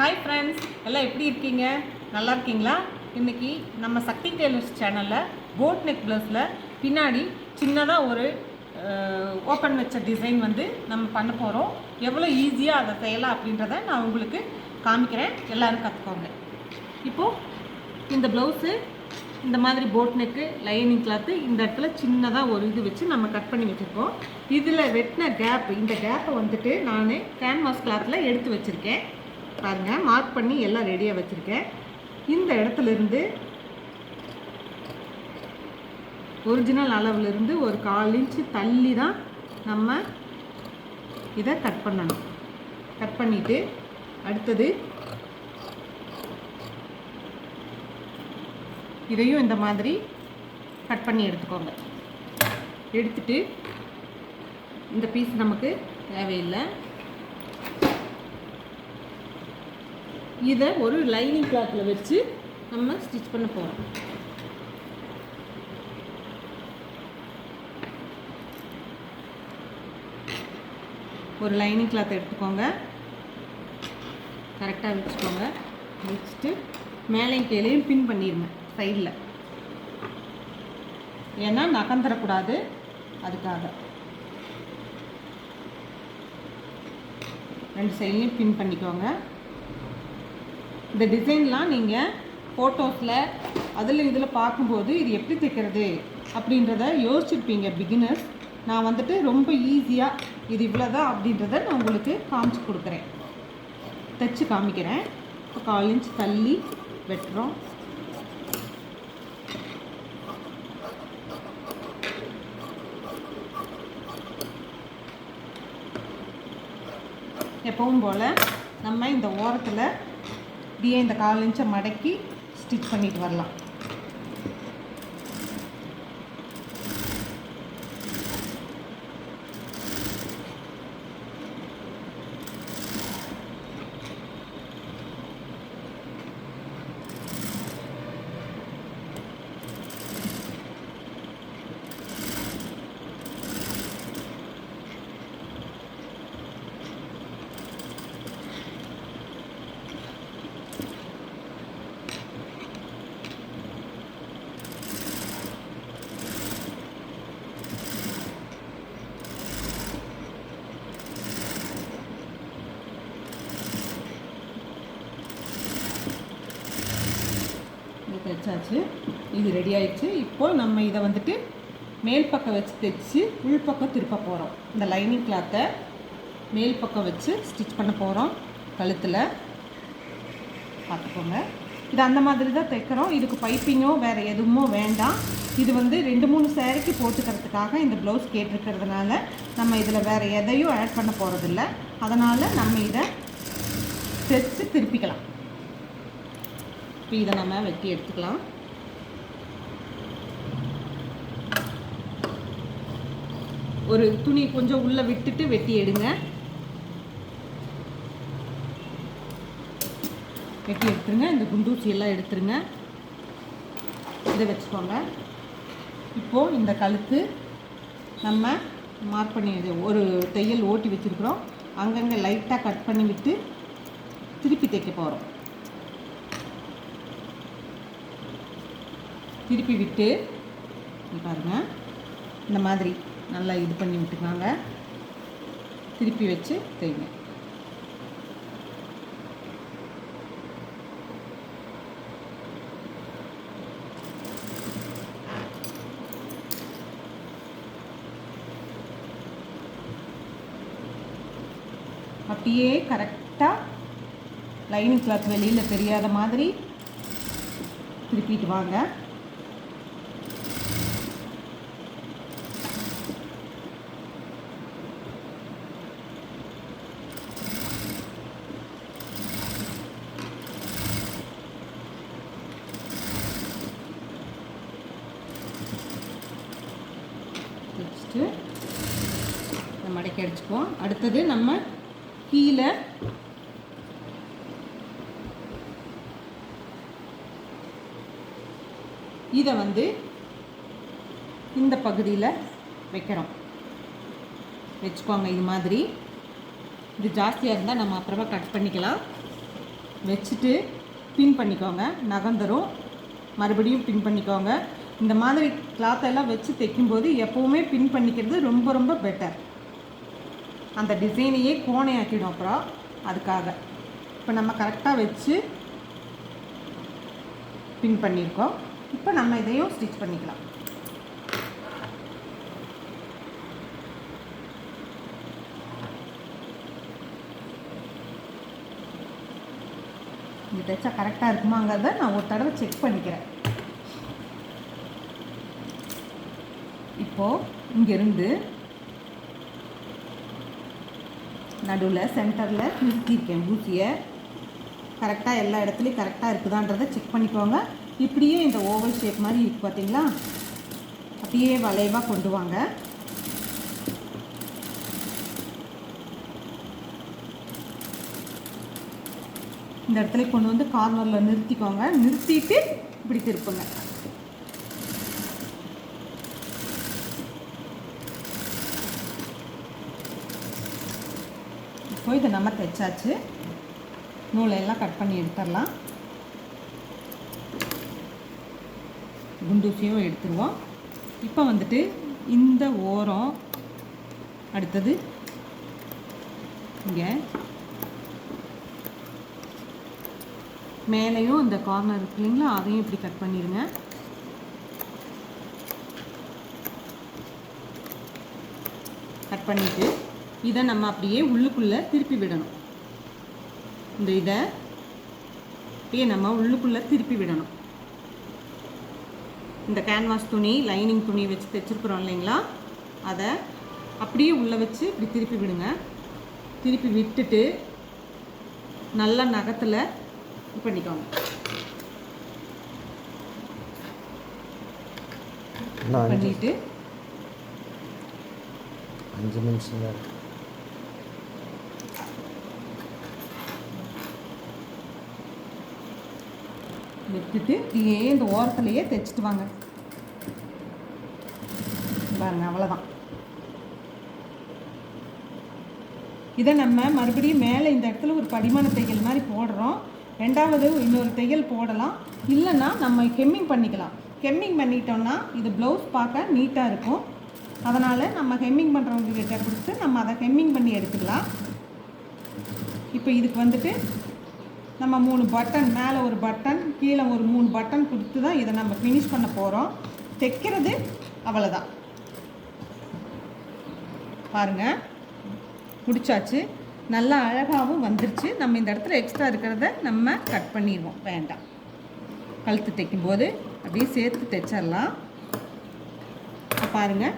Hi friends எல்லாம் எப்படி இருக்கீங்க? நல்லா இருக்கீங்களா? இன்னைக்கு நம்ம சக்தி டெய்லர்ஸ் சேனலில் போட் நெக் ப்ளஸில் பின்னாடி சின்னதாக ஒரு ஓப்பன் வச்ச டிசைன் வந்து நம்ம பண்ண போகிறோம் எவ்வளோ ஈஸியாக அதை செய்யலாம் அப்படின்றத நான் உங்களுக்கு காமிக்கிறேன். எல்லோரும் கற்றுக்கோங்க இப்போது இந்த ப்ளவுஸு இந்த மாதிரி போட் நெக்கு லைனிங் கிளாத்து இந்த இடத்துல சின்னதாக ஒரு இது வச்சு நம்ம கட் பண்ணி வச்சுருக்கோம். இதில் வெட்டின கேப் இந்த கேப்பை வந்துட்டு நான் கேன்வாஸ் கிளாத்தில் எடுத்து வச்சுருக்கேன். பாருங்கள் மார்க் பண்ணி எல்லாம் ரெடியாக வச்சுருக்கேன். இந்த இடத்துல இருந்து ஒரிஜினல் அளவுலேருந்து ஒரு கால் இன்ச்சு தள்ளி தான் நம்ம இதை கட் பண்ணணும். கட் பண்ணிவிட்டு அடுத்தது இதையும் இந்த மாதிரி கட் பண்ணி எடுத்துக்கோங்க. எடுத்துட்டு இந்த பீஸ் நமக்கு தேவையில்லை. இதை ஒரு லைனிங் கிளாத்தில் வச்சு நம்ம ஸ்டிச் பண்ண போகிறோம் ஒரு லைனிங் கிளாத் எடுத்துக்கோங்க. கரெக்டாக வச்சுக்கோங்க. வச்சுட்டு மேலேயும் கீழேயும் பின் பண்ணிடுங்க சைடில் ஏன்னா நகர்ந்துடக்கூடாது அதுக்காக. ரெண்டு சைட்லையும் பின் பண்ணிக்கோங்க. இந்த டிசைன்லாம் நீங்கள் ஃபோட்டோஸில் அதில் இதில் பார்க்கும்போது இது எப்படி தைக்கிறது அப்படின்றத யோசிச்சிருப்பீங்க பிகினர்ஸ் நான் வந்துட்டு ரொம்ப ஈஸியாக இது இவ்வளோதான் அப்படின்றத நான் உங்களுக்கு காமிச்சு கொடுக்குறேன். தைச்சு காமிக்கிறேன். இப்போ கால் இன்ச் தள்ளி வெட்டுறோம். எப்பவும் போல் நம்ம இந்த ஓரத்தில் இப்படியே இந்த கால் இன்ச்சை மடக்கி ஸ்டிச் பண்ணிட்டு வரலாம். இது இது ரெடி ஆயிடுச்சு. இப்போ நம்ம இதை வந்துட்டு மேல் பக்கம் வச்சு தைச்சி உள் பக்கம் திருப்ப போகிறோம் இந்த லைனிங் கிளாத்தை மேல் பக்கம் வச்சு ஸ்டிச் பண்ண போகிறோம் கழுத்தில். பார்த்துக்கோங்க. இது அந்த மாதிரி தான் தைக்கிறோம். இதுக்கு பைப்பிங்கோ வேறு எதுவுமோ வேண்டாம். இது வந்து ரெண்டு மூணு சேரீக்கு போட்டுக்கிறதுக்காக இந்த ப்ளவுஸ் கேட்டிருக்கிறதுனால நம்ம இதில் வேறு எதையும் ஆட் பண்ண போகிறதில்ல அதனால் நம்ம இதை தைச்சு திருப்பிக்கலாம். இப்போ இதை நம்ம வெட்டி எடுத்துக்கலாம். ஒரு துணி கொஞ்சம் உள்ளே விட்டுட்டு வெட்டி எடுங்க. வெட்டி எடுத்துருங்க. இந்த குண்டூசி எல்லாம் எடுத்துருங்க. இதை வச்சுக்கோங்க. இப்போது இந்த கழுத்து நம்ம மார்க் பண்ணி ஒரு தையல் ஓட்டி வச்சுருக்குறோம். அங்கங்கே லைட்டாக கட் பண்ணி விட்டு திருப்பி தைக்க போகிறோம் திருப்பி விட்டு பாருங்கள் இந்த மாதிரி நல்லா இது பண்ணி விட்டுக்காங்க. திருப்பி வச்சு தைங்க அப்படியே கரெக்டாக லைனிங் கிளாத் வெளியில் தெரியாத மாதிரி திருப்பிட்டு வாங்க வச்சுட்டு நம்ம மடக்கி அடிச்சுக்குவோம் அடுத்தது நம்ம கீழே இதை வந்து இந்த பகுதியில் வைக்கிறோம். வச்சுக்கோங்க இது மாதிரி. இது ஜாஸ்தியாக இருந்தால் நம்ம அப்புறமா கட் பண்ணிக்கலாம். வச்சுட்டு பின் பண்ணிக்கோங்க. நகர்ந்துரும் மறுபடியும் பின் பண்ணிக்கோங்க. இந்த மாதிரி கிளாத்தெல்லாம் வச்சு தைக்கும்போது எப்போவுமே பின் பண்ணிக்கிறது ரொம்ப ரொம்ப பெட்டர் அந்த டிசைனையே கோணையாக்கிடும் அப்புறம் அதுக்காக. இப்போ நம்ம கரெக்டாக வச்சு பின் பண்ணியிருக்கோம் இப்போ நம்ம இதையும் ஸ்டிச் பண்ணிக்கலாம். இது தைச்சா கரெக்டாக இருக்குமாங்கிறத நான் ஒரு தடவை செக் பண்ணிக்கிறேன். இப்போது இங்கேருந்து நடுவில் சென்டரில் நிறுத்தியிருக்கேன் ஊசியை. கரெக்டாக எல்லா இடத்துலையும் கரெக்டாக இருக்குதான்றதை செக் பண்ணிக்கோங்க. இப்படியே இந்த ஓவல் ஷேப் மாதிரி இருக்கு பார்த்தீங்களா அப்படியே வளைவாக கொண்டு வாங்க. இந்த இடத்துல கொண்டு வந்து கார்னரில் நிறுத்திக்கோங்க. நிறுத்திட்டு இப்படி திருப்புங்க. ஸோ இதை நம்ம தைச்சாச்சு. நூலை எல்லாம் கட் பண்ணி எடுத்துடலாம். குண்டூசியும் எடுத்துருவோம். இப்போ வந்துட்டு இந்த ஓரம் அடுத்தது இங்கே. மேலேயும் இந்த கார்னர் இருக்கு இல்லைங்களா? அதையும் இப்படி கட் பண்ணிடுங்க கட் பண்ணிவிட்டு இதை நம்ம அப்படியே உள்ளுக்குள்ளே திருப்பி விடணும். இந்த இதை அப்படியே நம்ம உள்ளுக்குள்ளே திருப்பி விடணும். இந்த கேன்வாஸ் துணி லைனிங் துணி வச்சு தைச்சிருக்குறோம் இல்லைங்களா? அதை அப்படியே உள்ளே வச்சு இப்படி திருப்பி விடுங்க. திருப்பி விட்டுட்டு நல்லா நகத்தில் இது பண்ணிக்கோங்க. பண்ணிட்டு அஞ்சு நிமிஷம் தான் விட்டுட்டு இப்படியே இந்த ஓரத்துலையே தைச்சிட்டு வாங்க. பாருங்க அவ்வளோதான் இதை நம்ம மறுபடியும் மேலே இந்த இடத்துல ஒரு படிமான தையல் மாதிரி போடுறோம். ரெண்டாவது இன்னொரு தையல் போடலாம். இல்லைன்னா நம்ம ஹெம்மிங் பண்ணிக்கலாம். ஹெம்மிங் பண்ணிட்டோம்னா இது ப்ளவுஸ் பார்க்க நீட்டாக இருக்கும். அதனால் நம்ம ஹெம்மிங் பண்ணுறவங்க கிட்ட கொடுத்து நம்ம அதை ஹெம்மிங் பண்ணி எடுத்துக்கலாம். இப்போ இதுக்கு வந்துட்டு நம்ம மூணு பட்டன் மேலே ஒரு பட்டன் கீழே ஒரு மூணு பட்டன் கொடுத்து தான் இதை நம்ம ஃபினிஷ் பண்ண போகிறோம் தைக்கிறது அவ்வளோதான் பாருங்கள் முடிச்சாச்சு. நல்லா அழகாகவும் வந்துருச்சு. நம்ம இந்த இடத்துல எக்ஸ்ட்ரா இருக்கிறத நம்ம கட் பண்ணிடுவோம். வேண்டாம். கழுத்து தைக்கும்போது அப்படியே சேர்த்து தைச்சிடலாம். பாருங்கள்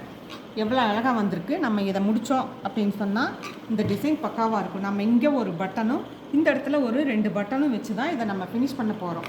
எவ்வளோ அழகாக வந்திருக்கு. நம்ம இதை முடித்தோம் அப்படின்னு சொன்னால் இந்த டிசைன் பக்காவாக இருக்கும். நம்ம இங்கே ஒரு பட்டனும் இந்த இடத்துல ஒரு ரெண்டு பட்டனும் வச்சு தான் இதை நம்ம ஃபினிஷ் பண்ண போகிறோம்